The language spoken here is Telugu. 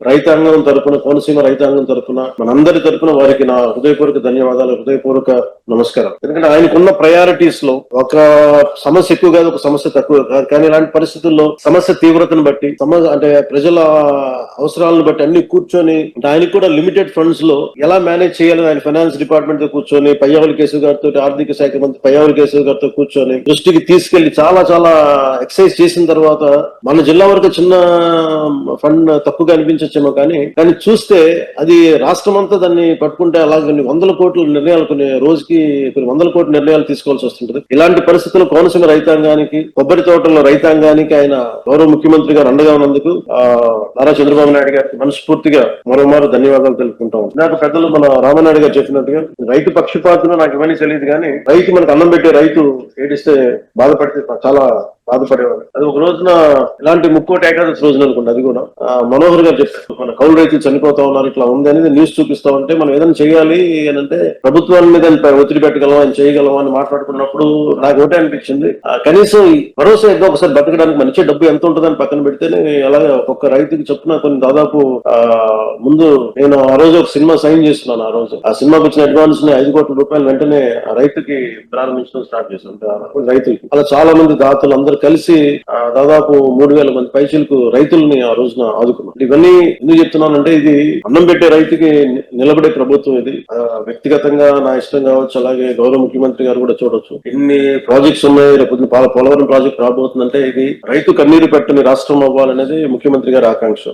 రైతాంగం తరపున కోనసీమ రైతాంగం తరపున మనందరి తరపున వారికి నా హృదయపూర్వక ధన్యవాదాలు హృదయపూర్వక నమస్కారం. ఎందుకంటే ఆయనకున్న ప్రయారిటీస్లో ఒక సమస్య ఎక్కువ కాదు ఒక సమస్య తక్కువ కాదు. కానీ ఇలాంటి పరిస్థితుల్లో సమస్య తీవ్రతను బట్టి సమ అంటే ప్రజల అవసరాలను బట్టి అన్ని కూర్చొని ఆయనకు కూడా లిమిటెడ్ ఫండ్స్లో ఎలా మేనేజ్ చేయాలని ఆయన ఫైనాన్స్ డిపార్ట్మెంట్తో కూర్చొని పయ్యావుల కేసు గారితో ఆర్థిక శాఖ మంత్రి పయ్యావుల కేసు గారితో కూర్చొని దృష్టికి తీసుకెళ్ళి చాలా చాలా ఎక్సర్సైజ్ చేసిన తర్వాత మన జిల్లా వరకు చిన్న ఫండ్ తక్కువగా అనిపించచ్చేమో కానీ కానీ చూస్తే అది రాష్ట్రం అంతా దాన్ని పట్టుకుంటే అలాగే కొన్ని వందల కోట్ల నిర్ణయాలు కొన్ని రోజుకి కొన్ని వందల కోట్ల నిర్ణయాలు తీసుకోవాల్సి వస్తుంటది. ఇలాంటి పరిస్థితుల్లో కోనసీమ రైతాంగానికి కొబ్బరి తోటల రైతాంగానికి ఆయన గౌరవ ముఖ్యమంత్రి గారు అండగా ఉన్నందుకు ఆ, నారా చంద్రబాబు నాయుడు గారికి మనస్ఫూర్తిగా మరోమారు ధన్యవాదాలు తెలుపుకుంటాం నాకు పెద్దలు మన రామనాయుడు గారు చెప్పినట్టుగా రైతు పక్షపాతం నాకు ఇవన్నీ తెలియదు కానీ రైతు మనకు అన్నం పెట్టే రైతు ఏడిస్తే బాధపడితే చాలా బాధపడేవాడు. అది ఒక రోజున ఇలాంటి ముక్కోటి ఏకాదశి రోజున అనుకోండి అది కూడా. మనోహర్ గారు చెప్పారు మన కౌలు రైతులు చనిపోతా ఉన్నారు ఇట్లా ఉంది అనేది న్యూస్ చూపిస్తా ఉంటే మనం ఏదైనా చేయాలి అని అంటే ప్రభుత్వాన్ని మీద ఒత్తిడి పెట్టగలం అని చేయగలం అని మాట్లాడుకున్నప్పుడు నాకు ఒకటే అనిపించింది. కనీసం ఈ భరోసా ఏదో ఒకసారి బతకడానికి మంచి డబ్బు ఎంత ఉంటుందని పక్కన పెడితేనే అలాగే ఒక్కొక్క రైతుకి చొప్పున కొన్ని దాదాపు ముందు నేను ఆ రోజు ఒక సినిమా సైన్ చేస్తున్నాను ఆ రోజు. ఆ సినిమాకి వచ్చిన అడ్వాన్స్ని ఐదు కోట్ల రూపాయలు వెంటనే ఆ రైతుకి ప్రారంభించడం స్టార్ట్ చేశాను. ఆ రైతులకి. అలా చాలా మంది దాతలు అందరూ కలిసి ఆ, దాదాపు మూడు వేల మంది పైచీలకు రైతుల్ని ఆ రోజున ఆదుకున్నాం. ఇవన్నీ ఎందుకు చెప్తున్నానంటే ఇది అన్నం పెట్టే రైతుకి నిలబడే ప్రభుత్వం ఇది. వ్యక్తిగతంగా నా ఇష్టం కావచ్చు అలాగే గౌరవ ముఖ్యమంత్రి గారు కూడా చూడొచ్చు. ఎన్ని ప్రాజెక్ట్స్ ఉన్నాయి రేపు పోలవరం ప్రాజెక్ట్ రాబోతుందంటే ఇది రైతు కన్నీరు పెట్టని రాష్ట్రం అవ్వాలనేది ముఖ్యమంత్రి గారి ఆకాంక్ష.